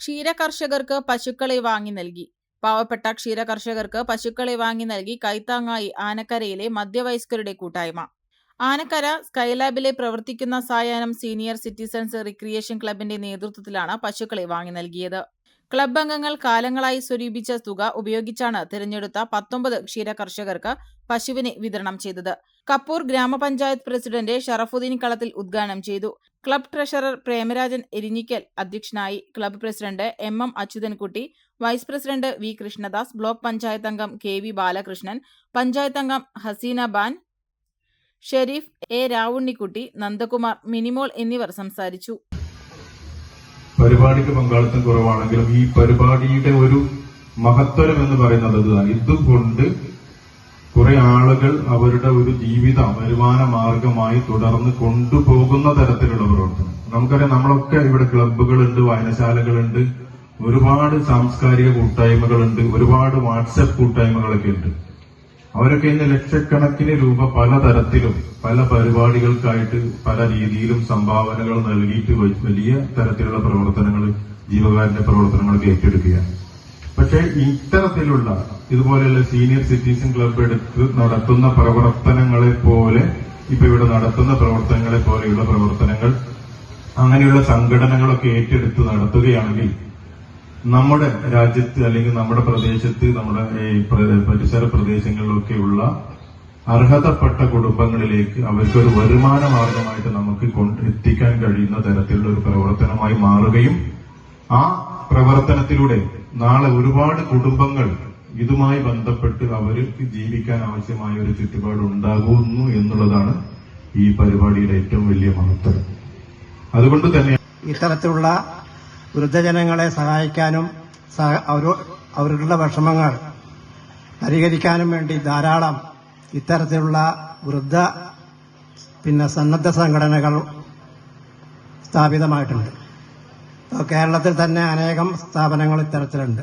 ക്ഷീരകർഷകർക്ക് പശുക്കളെ വാങ്ങി നൽകി. പാവപ്പെട്ട ക്ഷീരകർഷകർക്ക് പശുക്കളെ വാങ്ങി നൽകി കൈത്താങ്ങായി ആനക്കരയിലെ മധ്യവയസ്കരുടെ കൂട്ടായ്മ. ആനക്കര സ്കൈലാബിലെ പ്രവർത്തിക്കുന്ന സായാഹ്നം സീനിയർ സിറ്റിസൺസ് റിക്രിയേഷൻ ക്ലബിന്റെ നേതൃത്വത്തിലാണ് പശുക്കളെ വാങ്ങി നൽകിയത്. ക്ലബ് അംഗങ്ങൾ കാലങ്ങളായി സ്വരൂപിച്ച തുക ഉപയോഗിച്ചാണ് തിരഞ്ഞെടുത്ത പത്തൊമ്പത് ക്ഷീര കർഷകർക്ക് പശുവിനെ വിതരണം ചെയ്തത്. കപ്പൂർ ഗ്രാമപഞ്ചായത്ത് പ്രസിഡന്റ് ഷറഫുദ്ദീൻ കളത്തിൽ ഉദ്ഘാടനം ചെയ്തു. ക്ലബ് ട്രഷറർ പ്രേമരാജൻ എരിഞ്ഞിക്കൽ അധ്യക്ഷനായി club president M M Achuthankutty vice president V Krishnadas block panchayat അംഗം കെ വി ബാലകൃഷ്ണൻ പഞ്ചായത്ത് അംഗം ഹസീന ബാൻ ഷെരീഫ് എ രാവുണ്ണിക്കുട്ടി നന്ദകുമാർ മിനിമോൾ എന്നിവർ സംസാരിച്ചു. പരിപാടിക്ക് പങ്കാളിത്തം കുറവാണെങ്കിലും ഈ പരിപാടിയുടെ ഒരു മഹത്വം എന്ന് പറയുന്നത് ഇതാണ്. ഇതുകൊണ്ട് കുറെ ആളുകൾ അവരുടെ ഒരു ജീവിത വരുമാന മാർഗമായി തുടർന്ന് കൊണ്ടുപോകുന്ന തരത്തിലുള്ള പ്രവർത്തനം നമുക്കറിയാം നമ്മളൊക്കെ ഇവിടെ ക്ലബ്ബുകളുണ്ട് വായനശാലകളുണ്ട് ഒരുപാട് സാംസ്കാരിക കൂട്ടായ്മകളുണ്ട് ഒരുപാട് വാട്സപ്പ് കൂട്ടായ്മകളൊക്കെ ഉണ്ട് അവരൊക്കെ ഇന്ന് ലക്ഷക്കണക്കിന് രൂപ പലതരത്തിലും പല പരിപാടികൾക്കായിട്ട് പല രീതിയിലും സംഭാവനകൾ നൽകിയിട്ട് വലിയ തരത്തിലുള്ള പ്രവർത്തനങ്ങൾ ജീവകാരുണ്യ പ്രവർത്തനങ്ങളൊക്കെ ഏറ്റെടുക്കുകയാണ്. പക്ഷേ ഇത്തരത്തിലുള്ള ഇതുപോലെയുള്ള സീനിയർ സിറ്റിസൺ ക്ലബ് എടുത്ത് നടത്തുന്ന പ്രവർത്തനങ്ങളെ പോലെ ഇപ്പൊ ഇവിടെ നടത്തുന്ന പ്രവർത്തനങ്ങളെ പോലെയുള്ള പ്രവർത്തനങ്ങൾ അങ്ങനെയുള്ള സംഘടനകളൊക്കെ ഏറ്റെടുത്ത് നടത്തുകയാണെങ്കിൽ നമ്മുടെ രാജ്യത്ത് അല്ലെങ്കിൽ നമ്മുടെ പ്രദേശത്ത് നമ്മുടെ ഈ പ്ര- പരിസര പ്രദേശങ്ങളിലൊക്കെയുള്ള അർഹതപ്പെട്ട കുടുംബങ്ങളിലേക്ക് അവർക്കൊരു വരുമാന മാർഗമായിട്ട് നമുക്ക് എത്തിക്കാൻ കഴിയുന്ന തരത്തിലുള്ള ഒരു പ്രവർത്തനമായി മാറുകയും ആ പ്രവർത്തനത്തിലൂടെ നാളെ ഒരുപാട് കുടുംബങ്ങൾ ഇതുമായി ബന്ധപ്പെട്ട് അവർക്ക് ജീവിക്കാൻ ആവശ്യമായ ഒരു ചുറ്റുപാട് ഉണ്ടാകുന്നു എന്നുള്ളതാണ് ഈ പരിപാടിയുടെ ഏറ്റവും വലിയ മഹത്വം. അതുകൊണ്ട് തന്നെ ഇത്തരത്തിലുള്ള വൃദ്ധജനങ്ങളെ സഹായിക്കാനും അവരുടെ വിഷമങ്ങൾ പരിഹരിക്കാനും വേണ്ടി ധാരാളം ഇത്തരത്തിലുള്ള വൃദ്ധ പിന്നെ സന്നദ്ധ സംഘടനകൾ സ്ഥാപിതമായിട്ടുണ്ട്. കേരളത്തിൽ തന്നെ അനേകം സ്ഥാപനങ്ങൾ ഇത്തരത്തിലുണ്ട്.